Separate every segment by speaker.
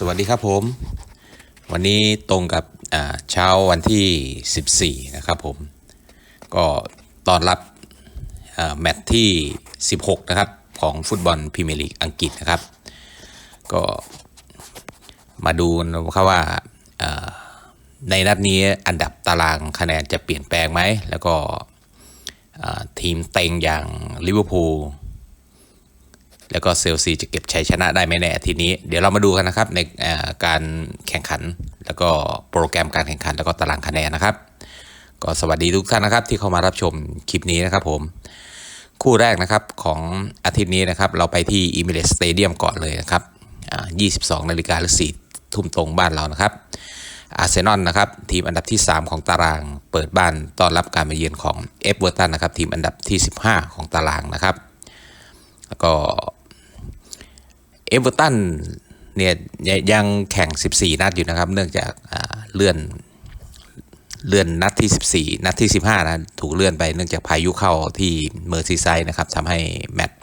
Speaker 1: สวัสดีครับผม วันนี้ตรงกับเช้าวันที่ 14 นะครับผม ก็ต้อนรับแมตช์ที่ 16 นะครับ ของฟุตบอลพรีเมียร์ลีกอังกฤษนะครับ ก็มาดูนะครับว่าในนัดนี้อันดับตารางคะแนนจะเปลี่ยนแปลงไหม แล้วก็ทีมเต็งอย่างลิเวอร์พูล แล้วก็เซลซีจะเก็บชัยชนะได้ไหมในอาทิตย์นี้ เดี๋ยวเรามาดูกันนะครับในการแข่งขัน แล้วก็โปรแกรมการแข่งขัน แล้วก็ตารางคะแนนนะครับ ก็สวัสดีทุกท่านนะครับ ที่เข้ามารับชมคลิปนี้นะครับผมคู่แรกนะครับของอาทิตย์นี้นะครับ เราไปที่อิมิเรสสเตเดียมก่อนเลยนะครับ22นาฬิกาหรือ4ทุ่มตรงบ้านเรานะครับอาร์เซนอลนะครับทีมอันดับที่ 3 ของตารางเปิดบ้านต้อนรับการมาเยือนของเอฟเวอร์ตันนะครับทีมอันดับที่ 15 ของตารางนะครับ แล้วก็ เอเวอร์ตันเนี่ยยังแข่ง 14 นัดอยู่นะครับ เนื่องจากเลื่อนเลื่อนนัดที่ 14 นัดที่ 15 นะ ถูกเลื่อนไปเนื่องจากพายุเข้าที่เมอร์ซีไซด์นะครับทำให้แมตช์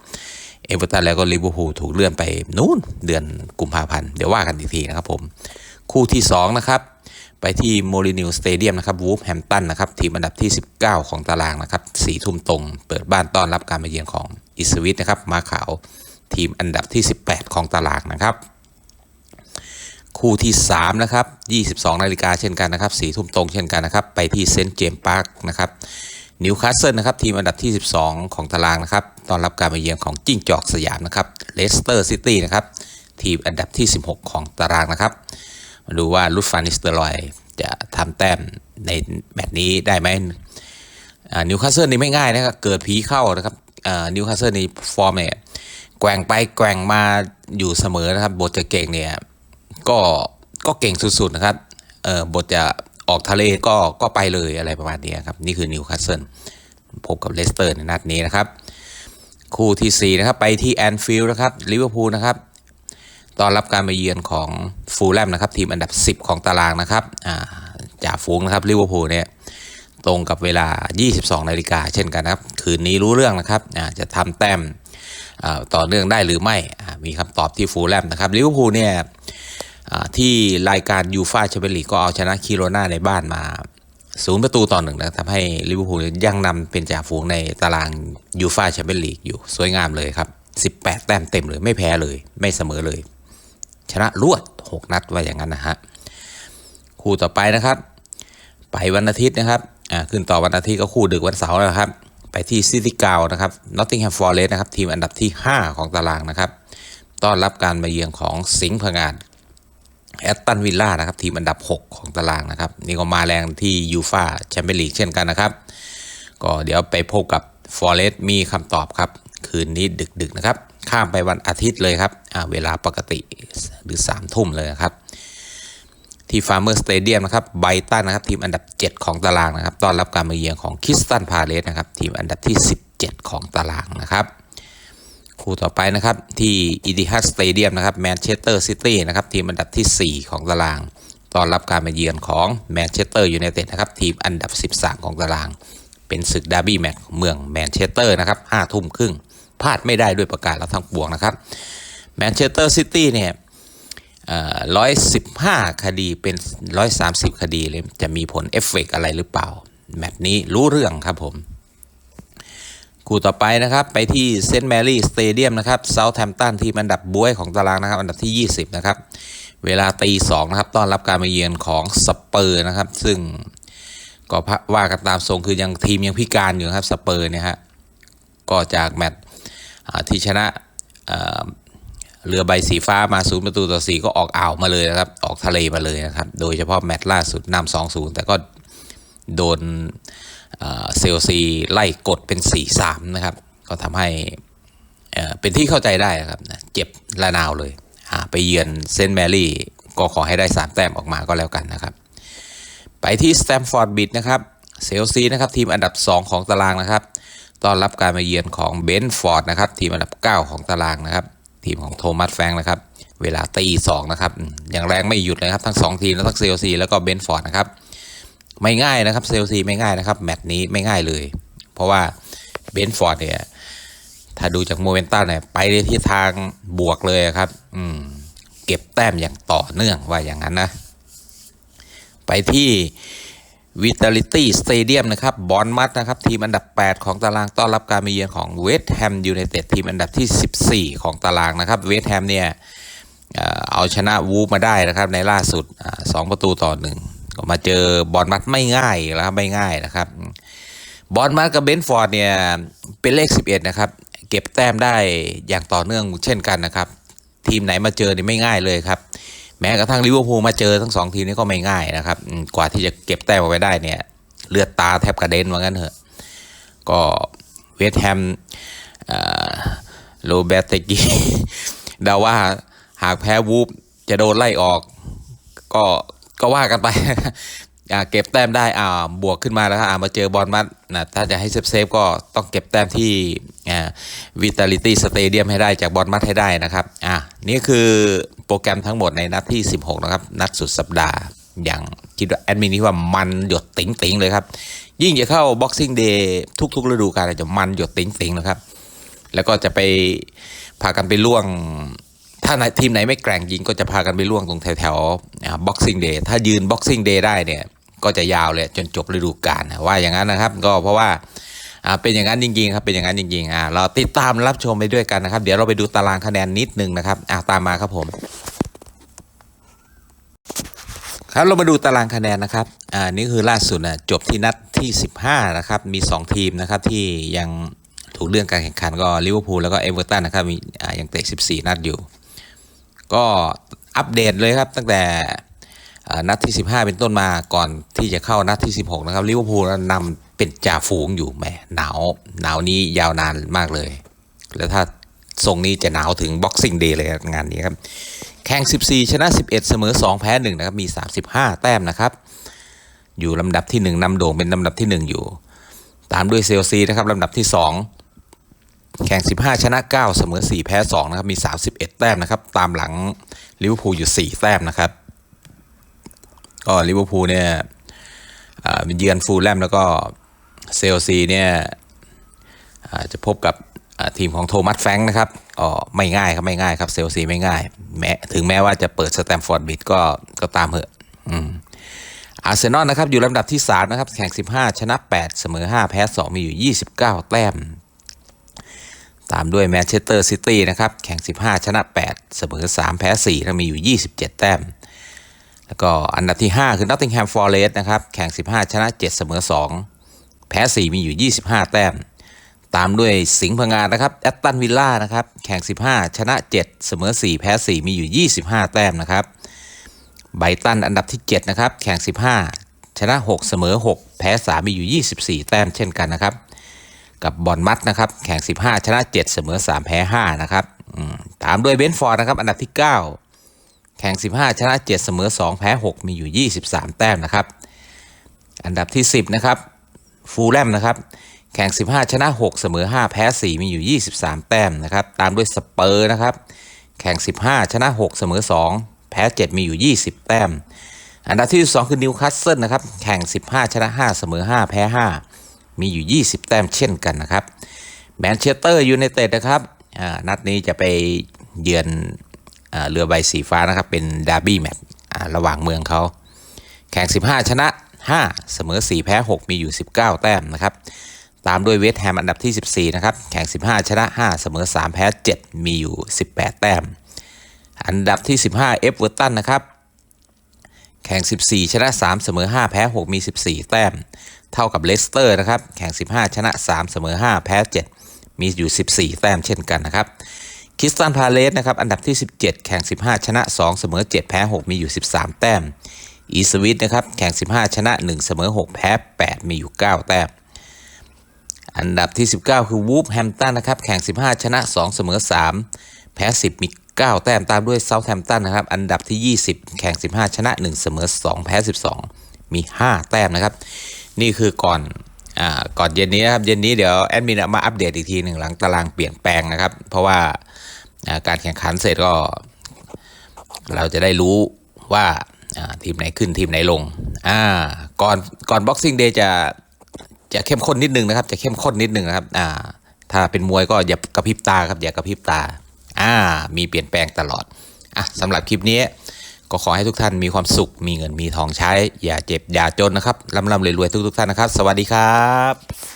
Speaker 1: เอเวอร์ตันแล้วก็ลิเวอร์พูลถูกเลื่อนไปนู่นเดือนกุมภาพันธ์ เดี๋ยวว่ากันอีกทีนะครับผม คู่ที่ 2 นะครับ ไปที่โมลินิวสเตเดียมนะครับวูฟแฮมตันนะครับ ทีมอันดับที่ 19 ของตารางนะครับสีทุ่มตรง เปิดบ้านต้อนรับการมาเยือนของอิสวิตนะครับมาขาว ทีมอันดับที่ 18 ของตารางนะครับ คู่ที่ 3 นะครับ 22 นาฬิกาเช่นกันนะครับสีทุ่มตรงเช่นกันนะครับ ไปที่เซนต์เจมส์พาร์คนะครับนิวคาสเซิลนะครับทีมอันดับที่ 12 ของตารางนะครับต้อนรับการมาเยือนของจิ้งจอกสยามนะครับเลสเตอร์ซิตี้นะครับทีมอันดับที่ 16 ของตารางนะครับ มาดูว่าลุฟานิสเตอรอยจะทำแต้มในแมตช์นี้ได้ไหมนิวคาสเซิลนี่ไม่ง่ายนะครับเกิดผีเข้านะครับนิวคาสเซิลนี่ฟอร์มเนี่ย แกว่งไปแกว่งมาอยู่เสมอนะครับบทจะเก่งเนี่ยก็ก็เก่งสุดๆนะครับเออบทจะออกทะเลก็ก็ไปเลยอะไรประมาณนี้ครับนี่คือนิวคาสเซิลพบกับเลสเตอร์ในนัดนี้นะครับ คู่ทีสี่4 นะครับ ไปที่แอนฟิลด์นะครับลิเวอร์พูลนะครับตอนรับการมาเยือนของฟูลแลมนะครับ ทีมอันดับ 10 ของตารางนะครับจ่าฝูงนะครับลิเวอร์พูลเนี่ยตรงกับเวลา 22 นาฬิกาเช่นกันนะครับ คืนนี้รู้เรื่องนะครับจะทำแต้ม ต่อเนื่องได้หรือไม่ มีคำตอบที่ฟูลแลมนะครับลิเวอร์พูลเนี่ยที่รายการยูฟาแชมเปี้ยนลีกก็เอาชนะคิโรนาในบ้านมาศูนย์ประตูต่อหนึ่งนะทำให้ลิเวอร์พูลยังนำเป็นจ่าฝูงในตารางยูฟาแชมเปี้ยนลีกอยู่สวยงามเลยครับ 18 แต้มเต็มเลย ไม่แพ้เลย ไม่เสมอเลย ชนะรวด 6 นัดว่าอย่างนั้นนะฮะคู่ต่อไปนะครับ ไปวันอาทิตย์นะครับอ่าขึ้นต่อวันอาทิตย์ก็คู่ดึกวันเสาร์นะครับ ไปที่ซิตี้กาวนะครับนอตติงแฮมฟอร์เรสต์นะครับ ทีมอันดับที่ 5 ของตารางนะครับ ต้อนรับการมาเยือนของสิงห์พงานแอตตันวิลล่านะครับ ทีมอันดับ 6 ของตารางนะครับ นี่ก็มาแรงที่ยูฟาแชมเปี้ยนลีกเช่นกันนะครับ ก็เดี๋ยวไปพบกับฟอร์เรสต์มีคำตอบครับ คืนนี้ดึกๆนะครับ ข้ามไปวันอาทิตย์เลยครับเวลาปกติหรือ3ามทุ่มเลยครับ ที่ฟาร์เมอร์สเตเดียมนะครับไบตันนะครับทีมอันดับ 7 ของตารางนะครับต้อนรับการมาเยือนของคิสตันพาเลสนะครับทีมอันดับที่ 17 ของตารางนะครับคู่ต่อไปนะครับที่อีดิฮัสสเตเดียมนะครับแมนเชสเตอร์ซิตี้นะครับทีมอันดับที่ 4 ของตารางต้อนรับการมาเยือนของแมนเชสเตอร์ยูไนเต็ดนะครับทีมอันดับ 13 ของตาราง เป็นศึกดาร์บี้แมตช์เมืองแมนเชสเตอร์นะครับ5ทุ่มครึ่งพลาดไม่ได้ด้วยประกาศแล้วทั้งปวงนะครับแมนเชสเตอร์ซิตี้เนี่ย ร้อยสิบห้าคดีเป็นร้อยสามสิบคดีเลยจะมีผลเอฟเฟกอะไรหรือเปล่า แมตช์นี้รู้เรื่องครับผมคู่ต่อไปนะครับไปที่เซนต์แมรี่สเตเดียมนะครับเซาท์แฮมป์ตันทีมอันดับบวยของตารางนะครับ อันดับที่ 20 นะครับ เวลาตีสองนะครับ ต้อนรับการมาเยือนของสเปอร์นะครับ ซึ่งก็ว่ากันตามทรงคือยังทีมยังพิการอยู่ครับสเปอร์เนี่ยฮะก็จากแมตช์ที่ชนะ เรือใบสีฟ้ามาศูนย์ประตูต่อสี่ก็ออกอ่าวมาเลยนะครับ ออกทะเลมาเลยนะครับ โดยเฉพาะแมตช์ล่าสุดนำสองศูนย์แต่ก็โดนเซลซีไล่กดเป็น4-3นะครับ ก็ทำให้เป็นที่เข้าใจได้นะครับเจ็บละนาวเลย ไปเยือนเซนต์แมรี่ก็ขอให้ได้3แต้มออกมาก็แล้วกันนะครับ ไปที่สแตมฟอร์ดบิดนะครับเซลซีนะครับทีมอันดับ 2 ของตารางนะครับ ต้อนรับการมาเยือนของเบนฟอร์ดนะครับทีมอันดับ 9 ของตารางนะครับ ทีมของโทมัสแฟงนะครับ เวลาตีสองนะครับ อย่างแรงไม่หยุดเลยครับ ทั้ง 2 ทีม แล้วทั้งเซลซีแล้วก็เบนฟอร์ดนะครับ ไม่ง่ายนะครับเซลซีไม่ง่ายนะครับ แมตช์นี้ไม่ง่ายเลย เพราะว่าเบนฟอร์ดเนี่ย ถ้าดูจากโมเมนตัมเนี่ย ไปในทิศทางบวกเลยครับ อืม เก็บแต้มอย่างต่อเนื่องว่าอย่างนั้นนะ ไปที่ Vitality Stadium นะครับบอลมัดนะครับ ทีมอันดับ 8 ของตารางต้อนรับการมาเยือนของเวสต์แฮมยูไนเต็ดทีมอันดับที่ 14 ของตารางนะครับเวสต์แฮมเนี่ยเอาชนะวูฟมาได้นะครับ ในล่าสุดอ่าสองประตูต่อหนึ่งก็มาเจอบอลมัดไม่ง่ายแล้วครับไม่ง่ายนะครับบอลมัดกับเบนฟอร์ดเนี่ยเป็นเลข 11 นะครับ เก็บแต้มได้อย่างต่อเนื่องเช่นกันนะครับ ทีมไหนมาเจอนี่ไม่ง่ายเลยครับ แม้กระทั่งลิเวอร์พูลมาเจอทั้งสองทีมนี้ก็ไม่ง่ายนะครับ กว่าที่จะเก็บแต้มเอาไว้ได้เนี่ย เลือดตาแทบกระเด็นว่างั้นเถอะ ก็เวสต์แฮมอ่อโรเบตเตกี้เดาว่าหากแพ้วูฟจะโดนไล่ออก ก็ก็ว่ากันไป เก็บแต้มได้อ่าบวกขึ้นมาแล้วอ่ามาเจอบอลมัดนะถ้าจะให้เซฟเซฟก็ต้องเก็บแต้มที่อ่าวิตาลิตี้สเตเดียมให้ได้จากบอลมัดให้ได้นะครับอ่านี่คือโปรแกรมทั้งหมดในนัดที่ 16 นะครับ นัดสุดสัปดาห์ อย่างคิดว่าแอดมินนี่ว่ามันหยดติ๋งๆเลยครับ ยิ่งจะเข้า Boxing Day ทุก ๆ ฤดูกาลจะมันหยดติ๋งๆนะครับ แล้วก็จะไปพากันไปล่วงถ้าทีมไหนไม่แกร่งยิงก็จะพากันไปล่วงตรงแถวๆบ็อกซิ่งเดย์ถ้ายืนบ็อกซิ่งเดย์ได้เนี่ย ก็จะยาวเลยจนจบฤดูกาลนะว่าอย่างนั้นนะครับ ก็เพราะว่าเป็นอย่างนั้นจริงๆครับเป็นอย่างนั้นจริงๆอ่าเราติดตามรับชมไปด้วยกันนะครับ เดี๋ยวเราไปดูตารางคะแนนนิดนึงนะครับอ่าตามมาครับผมครับเรามาดูตารางคะแนนนะครับ อ่า นี่คือล่าสุดนะจบที่นัดที่ 15 นะครับ มี 2 ทีมนะครับที่ยังถูกเลื่อนการแข่งขันก็ลิเวอร์พูลแล้วก็เอเวอร์ตันนะครับมีอ่ายังเตะ 14 นัดอยู่ ก็อัปเดตเลยครับตั้งแต่ นัดที่ 15 เป็นต้นมาก่อนที่จะเข้านัดที่ 16 นะครับลิเวอร์พูลนำเป็นจ่าฝูงอยู่แหมหนาวหนาวนี้ยาวนานมากเลย แล้วถ้าทรงนี้จะหนาวถึง Boxing Day เลยงานนี้ครับ แข่ง 14 ชนะ 11 เสมอ 2 แพ้ 1 นะครับ มี 35 แต้มนะครับ อยู่ลำดับที่ 1นำโด่งเป็นลำดับที่ 1 อยู่ ตามด้วยเซลซีนะครับลำดับที่ 2 แข่ง 15 ชนะ 9 เสมอ 4 แพ้ 2 นะครับ มี 31 แต้มนะครับ ตามหลังลิเวอร์พูลอยู่ 4 แต้มนะครับ ก็ลิเวอร์พูลเนี่ยเป็นเยือนฟูลแลมแล้วก็เซลซีเนี่ยจะพบกับทีมของโทมัสแฟงนะครับก็ไม่ง่ายครับไม่ง่ายครับเซลซีไม่ง่ายแม้ถึงแม้ว่าจะเปิดสแตมฟอร์ดบิดก็ก็ตามเหอะอืมอาร์เซนอลนะครับอยู่ลำดับที่ 3 นะครับ แข่ง 15 ชนะ 8 เสมอ 5 แพ้ 2 มีอยู่ 29 แต้ม ตามด้วยแมนเชสเตอร์ซิตี้นะครับ แข่ง 15 ชนะ 8 เสมอ 3 แพ้ 4 แล้วมีอยู่ 27 แต้ม แล้วก็อันดับที่ 5 คือ Nottingham Forest นะครับ แข่ง 15 ชนะ 7 เสมอ 2 แพ้ 4 มีอยู่ 25 แต้ม ตามด้วยสิงห์พังงานนะครับแอตตันวิลล่านะครับ แข่ง 15 ชนะ 7 เสมอ 4 แพ้ 4 มีอยู่ 25 แต้มนะครับไบตันอันดับที่ 7 นะครับ แข่ง 15 ชนะ 6 เสมอ 6 แพ้ 3 มีอยู่ 24 แต้มเช่นกันนะครับ กับบอลมัดนะครับ แข่ง 15 ชนะ 7 เสมอ 3 แพ้ 5 นะครับตามด้วยเบนฟอร์ดนะครับ อันดับที่ 9 แข่ง 15 ชนะ 7 เสมอ 2 แพ้ 6 มีอยู่ 23 แต้มนะครับ อันดับที่ 10 นะครับ ฟูลแลมนะครับ แข่ง 15 ชนะ 6 เสมอ 5 แพ้ 4 มีอยู่ 23 แต้มนะครับ ตามด้วยสเปอร์นะครับ แข่ง 15 ชนะ 6 เสมอ 2 แพ้ 7 มีอยู่ 20 แต้ม อันดับที่ 2 คือนิวคาสเซิลนะครับ แข่ง 15 ชนะ 5 เสมอ 5 แพ้ 5 มีอยู่ 20 แต้มเช่นกันนะครับ แมนเชสเตอร์ยูไนเต็ดนะครับอ่านัดนี้จะไปเยือน เรือใบสีฟ้านะครับ เป็นดาร์บี้แมตช์ระหว่างเมืองเขา แข่ง 15 ชนะ 5 เสมอ 4 แพ้ 6 มีอยู่ 19 แต้มนะครับ ตามด้วยเวสต์แฮมอันดับที่ 14 นะครับ แข่ง 15 ชนะ 5 เสมอ 3 แพ้ 7 มีอยู่ 18 แต้ม อันดับที่ 15 เอฟเวอร์ตันนะครับ แข่ง 14 ชนะ 3 เสมอ 5 แพ้ 6 มี 14 แต้ม เท่ากับเลสเตอร์นะครับ แข่ง 15 ชนะ 3 เสมอ 5 แพ้ 7 มีอยู่ 14 แต้มเช่นกันนะครับ คริสตันพาเลสนะครับอันดับที่ 17 แข่ง 15 ชนะ 2 เสมอ 7 แพ้ 6 มีอยู่ 13 แต้มอีสวิตนะครับแข่ง 15 ชนะ 1 เสมอ 6 แพ้ 8 มีอยู่ 9 แต้มอันดับที่ 19 คือวูฟแฮมตันนะครับแข่ง 15 ชนะ 2 เสมอ 3 แพ้ 10 มี 9 แต้มตามด้วยเซาท์แฮมตันนะครับอันดับที่ 20 แข่ง 15 ชนะ 1 เสมอ 2 แพ้ 12 มี 5 แต้มนะครับนี่คือก่อนอ่าก่อนเย็นนี้นะครับเย็นนี้เดี๋ยวแอดมินมาอัปเดตอีกทีหนึ่งหลังตารางเปลี่ยนแปลงนะครับเพราะว่า การแข่งขันเสร็จก็ เราจะได้รู้ว่าทีมไหนขึ้นทีมไหนลงอ่าก่อนก่อน Boxing Day จะจะเข้มข้นนิดนึงนะครับ จะเข้มข้นนิดนึงนะครับอ่าถ้าเป็นมวยก็อย่ากระพริบตาครับอย่ากระพริบตาอ่ามีเปลี่ยนแปลงตลอดอะสำหรับคลิปนี้ก็ขอให้ทุกท่านมีความสุข มีเงินมีทองใช้ อย่าเจ็บ อย่าจนนะครับร่ำร่ำรวยๆทุกๆท่านนะครับ สวัสดีครับ